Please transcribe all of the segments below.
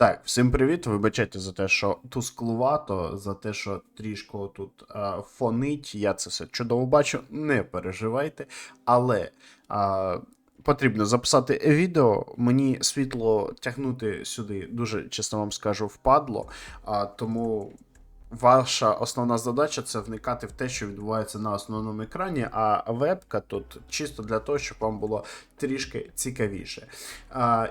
Так, всім привіт. Вибачайте за те, що тусклувато, за те, що трішки тут а, фонить. Я це все чудово бачу. Не переживайте. Але а, потрібно записати відео. Мені світло тягнути сюди, дуже чесно вам скажу, впадло. А, тому ваша основна задача це вникати в те, що відбувається на основному екрані, а вебка тут чисто для того, щоб вам було трішки цікавіше.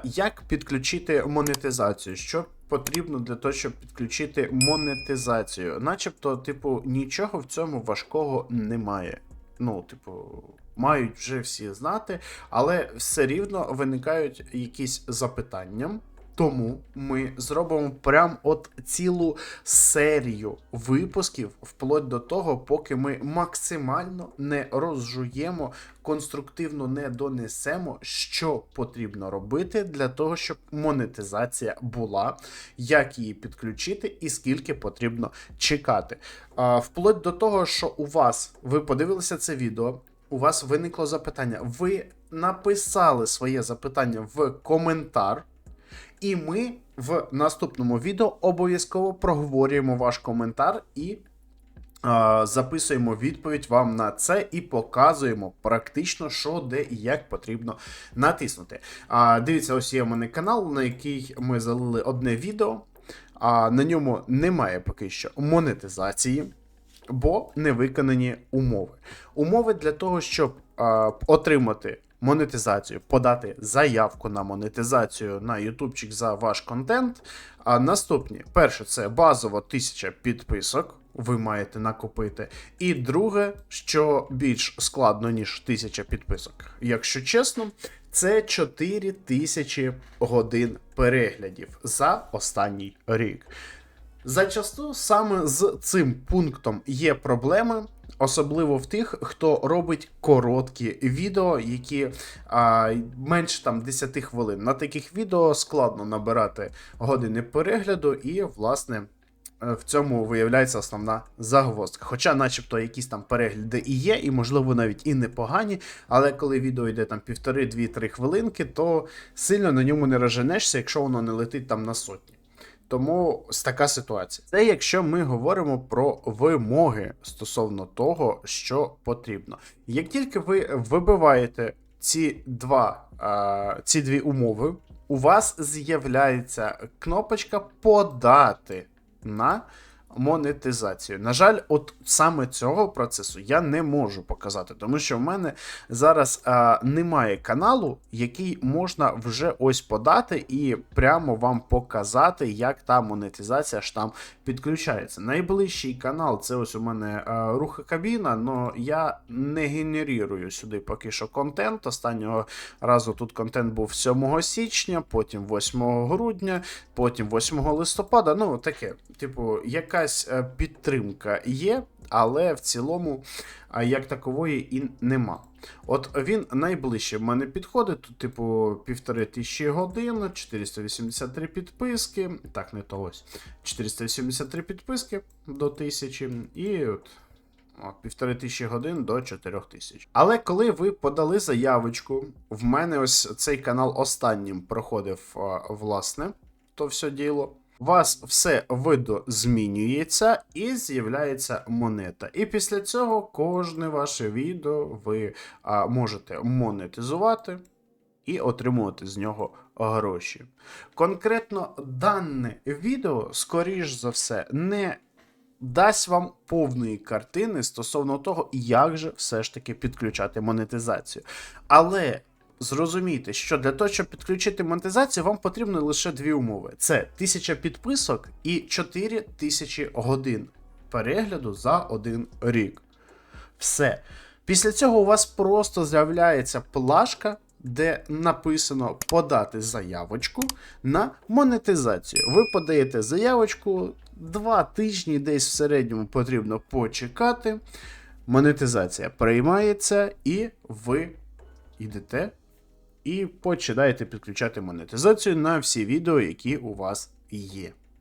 Як підключити монетизацію? Що потрібно для того, щоб підключити монетизацію? Начебто, типу, нічого в цьому важкого немає. Ну, типу. Мають вже всі знати, але все рівно виникають якісь запитання. Тому ми зробимо прям от цілу серію випусків, вплоть до того, поки ми максимально не розжуємо, конструктивно не донесемо, що потрібно робити для того, щоб монетизація була, як її підключити і скільки потрібно чекати. Вплоть до того, що у вас ви подивилися це відео. У вас виникло запитання. Ви написали своє запитання в коментар. І ми в наступному відео обов'язково проговорюємо ваш коментар і записуємо відповідь вам на це і показуємо практично, що де і як потрібно натиснути. А, дивіться, ось є у мене канал, на який ми залили одне відео. А на ньому немає поки що монетизації, бо не виконані умови. Умови для того, щоб отримати монетизацію, подати заявку на монетизацію на ютубчик за ваш контент. А наступні: перше, це базово 1000 підписок. Ви маєте накопити. І друге, що більш складно, ніж 1000 підписок, якщо чесно, це 4000 годин переглядів за останній рік. Зачасту саме з цим пунктом є проблеми, особливо в тих, хто робить короткі відео, які а, менше там 10 хвилин. На таких відео складно набирати години перегляду, і, власне, е, в цьому виявляється основна загвоздка. Хоча, начебто, якісь там перегляди і є, і, можливо, навіть і непогані, але коли відео йде там півтори-дві-три хвилинки, то сильно на ньому не розженешся, якщо воно не летить там на сотні. Тому така ситуація. Це якщо ми говоримо про вимоги стосовно того, що потрібно. Як тільки ви вибиваєте ці два, ці дві умови, у вас з'являється кнопочка подати на монетизацію. На жаль, от саме цього процесу я не можу показати, тому що в мене зараз а, немає каналу, який можна вже ось подати і прямо вам показати, як та монетизація ж там підключається. Найближчий канал це ось у мене а, рухокабіна, але я не генерую сюди поки що контент. Останнього разу тут контент був 7 січня, потім 8 грудня, потім 8 листопада. Ну, таке, типу, якась е, підтримка є, але в цілому як такової і нема. От він найближче в мене підходить, тут, типу, півтори тисячі годин, 483 підписки. Так, не то ось. 483 підписки до 1000 і от. Півтори тисячі годин до 4 тисяч. Але коли ви подали заявочку, в мене ось цей канал останнім проходив, власне, то все діло. У вас все видо змінюється і з'являється монета. І після цього кожне ваше відео ви а, можете монетизувати і отримувати з нього гроші. Конкретно дане відео, скоріш за все, не дасть вам повної картини стосовно того, як же все ж таки підключати монетизацію. Але зрозумійте, що для того, щоб підключити монетизацію, вам потрібно лише дві умови: це 1000 підписок і 4000 годин перегляду за один рік. Все. Після цього у вас просто з'являється плашка, де написано подати заявочку на монетизацію. Ви подаєте заявочку, два тижні десь в середньому потрібно почекати. Монетизація приймається, і ви йдете і починаєте підключати монетизацію на всі відео, які у вас є.